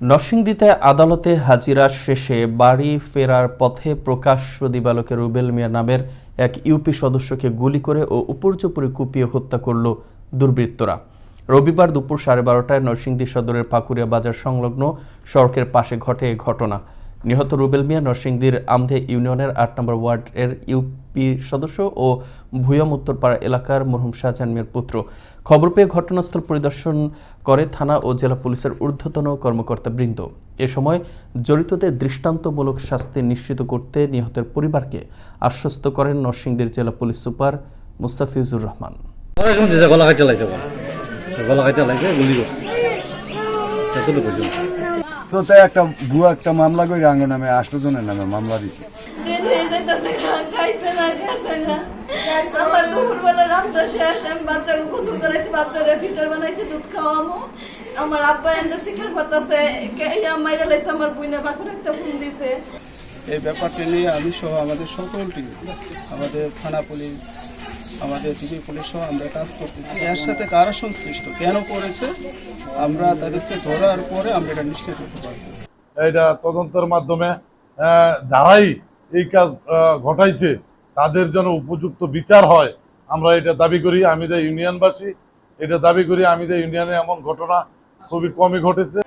নরসিংদীতে আদালতে হাজিরা শেষে বাড়ি ফেরার পথে প্রকাশ্য দিবালকে রুবেল মিয়া নামের এক ইউপি সদস্যকে গুলি করে ও উপর্যুপরি কুপিয়ে হত্যা করল দুর্বৃত্তরা। রবিবার দুপুর সাড়ে বারোটায় নরসিংদী সদরের পাকুড়িয়া বাজার সংলগ্ন সড়কের পাশে ঘটে এ ঘটনা। নিহত রুবেল মিয়া নরসিংদীর আমধে ইউনিয়নের আট নম্বর ওয়ার্ডের ইউপি সদস্য ও ভুয়ম উত্তরপাড়া এলাকার মরহুম শাহজাহান মিয়ার পুত্র। খবর পেয়ে ঘটনাস্থল পরিদর্শন করে থানা ও জেলা পুলিশের ঊর্ধ্বতন কর্মকর্তা বৃন্দ। এ সময় জড়িতদের দৃষ্টান্তমূলক শাস্তি নিশ্চিত করতে নিহতের পরিবারকে আশ্বস্ত করেন নরসিংদীর জেলা পুলিশ সুপার মুস্তাফিজুর রহমান। তো তাই একটা ভুয়া একটা মামলা করে আঙ্গ নামে আষ্ট জনের নামে মামলা দিছে। আমার শেষ আমি বাচ্চাকে ফিটার দুধ খাওয়ামো আমার মাইরা আমার দিছে এই ব্যাপারটি নিয়ে আমি সহ আমাদের সকল টিম আমাদের থানা পুলিশ আমাদের ডিবি পুলিশ সহ আমরা কাজ করতেছি। এর সাথে কারা সংশ্লিষ্ট? কেন করেছে? আমরা তাদেরকে ধরার পরে আমরা এটা নিশ্চিত হতে পারব। এটা তদন্তের মাধ্যমে যারাই এই কাজ ঘটাইছে, তাদের জন্য উপযুক্ত বিচার হয়, আমরা এটা দাবি করি। আমি আমিদের ইউনিয়নবাসী, এটা দাবি করি। আমি আমিদের ইউনিয়নে এমন ঘটনা খুবই কমই ঘটেছে।